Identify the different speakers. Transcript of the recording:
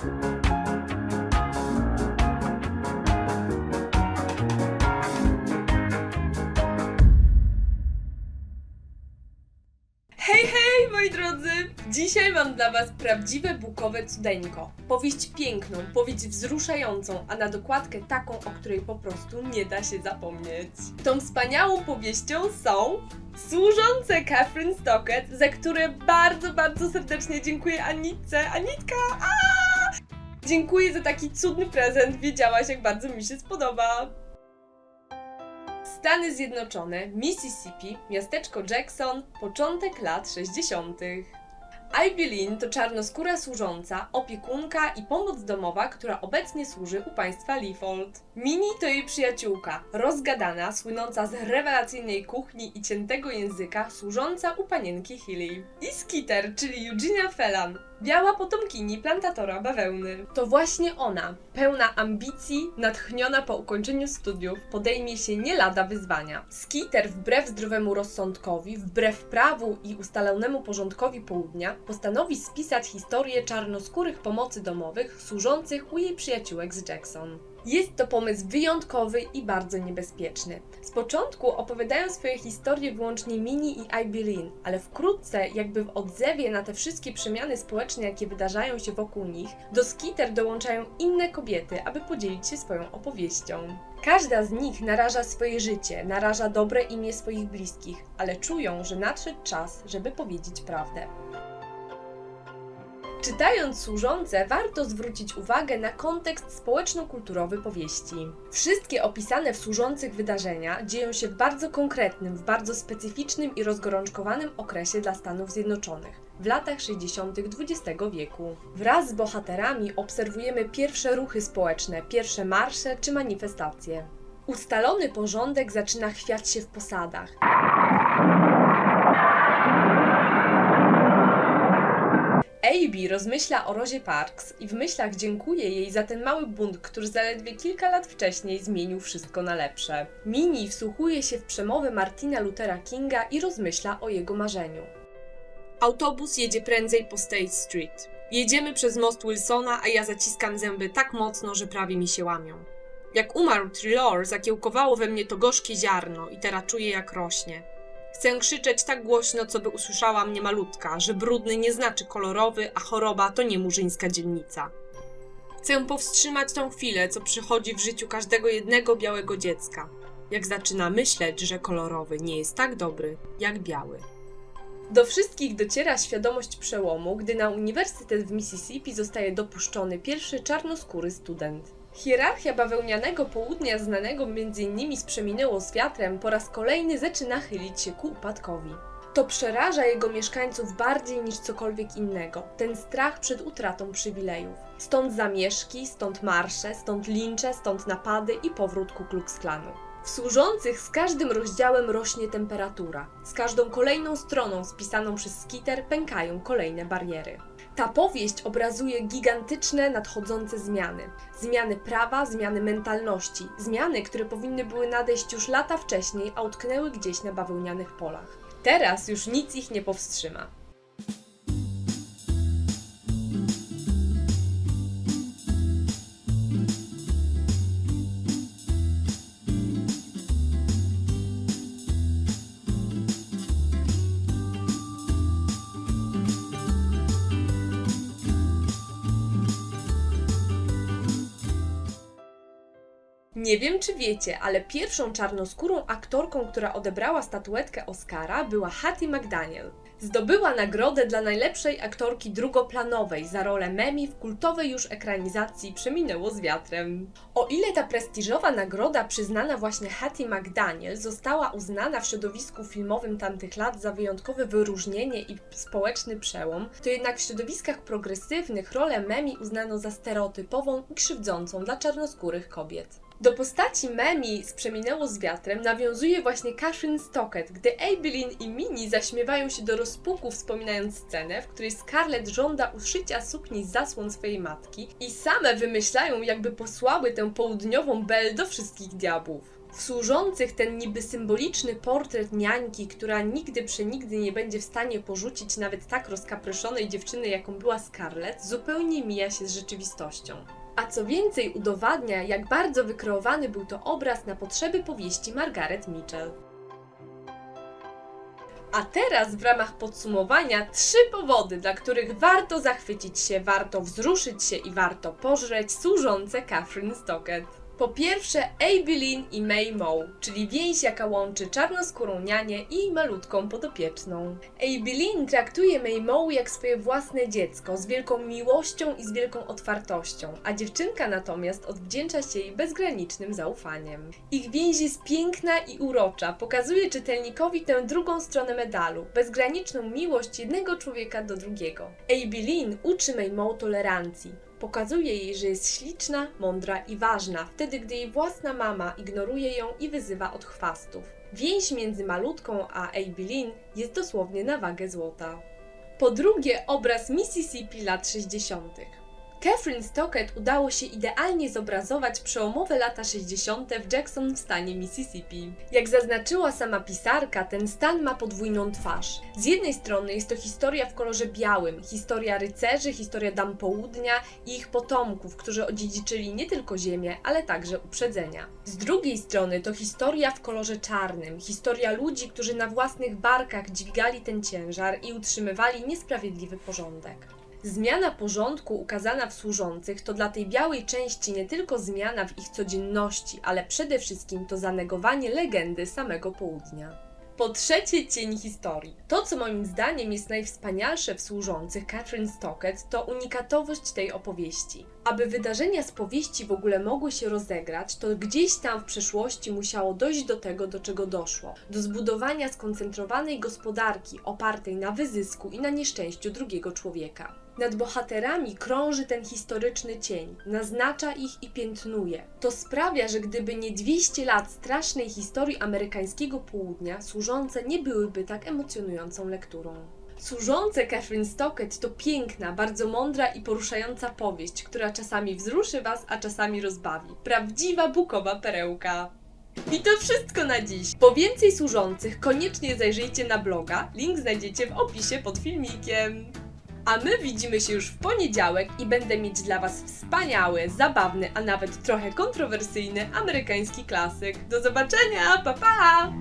Speaker 1: Hej, hej, moi drodzy! Dzisiaj mam dla Was prawdziwe bukowe cudeńko. Powieść piękną, powieść wzruszającą, a na dokładkę taką, o której po prostu nie da się zapomnieć. Tą wspaniałą powieścią są Służące Catherine Stockett, za które bardzo, bardzo serdecznie dziękuję Anitce. Anitka! Aaa! Dziękuję za taki cudny prezent, wiedziałaś jak bardzo mi się spodoba. Stany Zjednoczone, Mississippi, miasteczko Jackson, początek lat 60. Ibelin to czarnoskóra służąca, opiekunka i pomoc domowa, która obecnie służy u państwa Leafold. Mini to jej przyjaciółka, rozgadana, słynąca z rewelacyjnej kuchni i ciętego języka, służąca u panienki Healy. I Skitter, czyli Eugenia Fellan, biała potomkini plantatora bawełny. To właśnie ona, pełna ambicji, natchniona po ukończeniu studiów, podejmie się nie lada wyzwania. Skitter, wbrew zdrowemu rozsądkowi, wbrew prawu i ustalonemu porządkowi południa, postanowi spisać historię czarnoskórych pomocy domowych służących u jej przyjaciółek z Jackson. Jest to pomysł wyjątkowy i bardzo niebezpieczny. Z początku opowiadają swoje historie wyłącznie Mini i Ibelin, ale wkrótce, jakby w odzewie na te wszystkie przemiany społeczne, jakie wydarzają się wokół nich, do Skitter dołączają inne kobiety, aby podzielić się swoją opowieścią. Każda z nich naraża swoje życie, naraża dobre imię swoich bliskich, ale czują, że nadszedł czas, żeby powiedzieć prawdę. Czytając służące, warto zwrócić uwagę na kontekst społeczno-kulturowy powieści. Wszystkie opisane w służących wydarzenia dzieją się w bardzo konkretnym, w bardzo specyficznym i rozgorączkowanym okresie dla Stanów Zjednoczonych w latach 60. XX wieku. Wraz z bohaterami obserwujemy pierwsze ruchy społeczne, pierwsze marsze czy manifestacje. Ustalony porządek zaczyna chwiać się w posadach. Abby rozmyśla o Rozie Parks i w myślach dziękuje jej za ten mały bunt, który zaledwie kilka lat wcześniej zmienił wszystko na lepsze. Minnie wsłuchuje się w przemowę Martina Luthera Kinga i rozmyśla o jego marzeniu. Autobus jedzie prędzej po State Street. Jedziemy przez most Wilsona, a ja zaciskam zęby tak mocno, że prawie mi się łamią. Jak umarł Trilor, zakiełkowało we mnie to gorzkie ziarno i teraz czuję jak rośnie. Chcę krzyczeć tak głośno, co by usłyszała mnie malutka, że brudny nie znaczy kolorowy, a choroba to nie murzyńska dzielnica. Chcę powstrzymać tą chwilę, co przychodzi w życiu każdego jednego białego dziecka, jak zaczyna myśleć, że kolorowy nie jest tak dobry, jak biały. Do wszystkich dociera świadomość przełomu, gdy na Uniwersytet w Mississippi zostaje dopuszczony pierwszy czarnoskóry student. Hierarchia bawełnianego południa, znanego m.in. z Przeminęło z wiatrem, po raz kolejny zaczyna chylić się ku upadkowi. To przeraża jego mieszkańców bardziej niż cokolwiek innego. Ten strach przed utratą przywilejów. Stąd zamieszki, stąd marsze, stąd lincze, stąd napady i powrót Ku Klux Klanu. W służących z każdym rozdziałem rośnie temperatura. Z każdą kolejną stroną spisaną przez Skitter pękają kolejne bariery. Ta powieść obrazuje gigantyczne, nadchodzące zmiany. Zmiany prawa, zmiany mentalności, zmiany, które powinny były nadejść już lata wcześniej, a utknęły gdzieś na bawełnianych polach. Teraz już nic ich nie powstrzyma. Nie wiem, czy wiecie, ale pierwszą czarnoskórą aktorką, która odebrała statuetkę Oscara, była Hattie McDaniel. Zdobyła nagrodę dla najlepszej aktorki drugoplanowej za rolę Memi w kultowej już ekranizacji Przeminęło z wiatrem. O ile ta prestiżowa nagroda przyznana właśnie Hattie McDaniel została uznana w środowisku filmowym tamtych lat za wyjątkowe wyróżnienie i społeczny przełom, to jednak w środowiskach progresywnych rolę Memi uznano za stereotypową i krzywdzącą dla czarnoskórych kobiet. Do postaci Memi z Przeminęło z wiatrem nawiązuje właśnie Catherine Stockett, gdy Abelin i Minnie zaśmiewają się do rozpuku wspominając scenę, w której Scarlett żąda uszycia sukni zasłon swojej matki i same wymyślają jakby posłały tę południową Belle do wszystkich diabłów. W służących ten niby symboliczny portret niańki, która nigdy przenigdy nie będzie w stanie porzucić nawet tak rozkapryszonej dziewczyny, jaką była Scarlett, zupełnie mija się z rzeczywistością. A co więcej, udowadnia, jak bardzo wykreowany był to obraz na potrzeby powieści Margaret Mitchell. A teraz w ramach podsumowania trzy powody, dla których warto zachwycić się, warto wzruszyć się i warto pożreć służące Catherine Stockett. Po pierwsze Abilene i May Moe, czyli więź jaka łączy czarnoskórą nianię i malutką podopieczną. Abilene traktuje May Moe jak swoje własne dziecko, z wielką miłością i z wielką otwartością, a dziewczynka natomiast odwdzięcza się jej bezgranicznym zaufaniem. Ich więź jest piękna i urocza, pokazuje czytelnikowi tę drugą stronę medalu, bezgraniczną miłość jednego człowieka do drugiego. Abilene uczy May Moe tolerancji, Pokazuje jej, że jest śliczna, mądra i ważna, wtedy gdy jej własna mama ignoruje ją i wyzywa od chwastów. Więź między malutką a Abilene jest dosłownie na wagę złota. Po drugie, obraz Mississippi lat 60. Catherine Stockett udało się idealnie zobrazować przełomowe lata 60. w Jackson w stanie Mississippi. Jak zaznaczyła sama pisarka, ten stan ma podwójną twarz. Z jednej strony jest to historia w kolorze białym, historia rycerzy, historia dam południa i ich potomków, którzy odziedziczyli nie tylko ziemię, ale także uprzedzenia. Z drugiej strony to historia w kolorze czarnym, historia ludzi, którzy na własnych barkach dźwigali ten ciężar i utrzymywali niesprawiedliwy porządek. Zmiana porządku ukazana w służących to dla tej białej części nie tylko zmiana w ich codzienności, ale przede wszystkim to zanegowanie legendy samego południa. Po trzecie, cień historii. To, co moim zdaniem jest najwspanialsze w służących Catherine Stockett, to unikatowość tej opowieści. Aby wydarzenia z powieści w ogóle mogły się rozegrać, to gdzieś tam w przeszłości musiało dojść do tego, do czego doszło. Do zbudowania skoncentrowanej gospodarki opartej na wyzysku i na nieszczęściu drugiego człowieka. Nad bohaterami krąży ten historyczny cień, naznacza ich i piętnuje. To sprawia, że gdyby nie 200 lat strasznej historii amerykańskiego południa, służące nie byłyby tak emocjonującą lekturą. Służące Catherine Stockett to piękna, bardzo mądra i poruszająca powieść, która czasami wzruszy Was, a czasami rozbawi. Prawdziwa bukowa perełka. I to wszystko na dziś. Po więcej służących koniecznie zajrzyjcie na bloga, link znajdziecie w opisie pod filmikiem. A my widzimy się już w poniedziałek i będę mieć dla Was wspaniały, zabawny, a nawet trochę kontrowersyjny amerykański klasyk. Do zobaczenia, pa pa!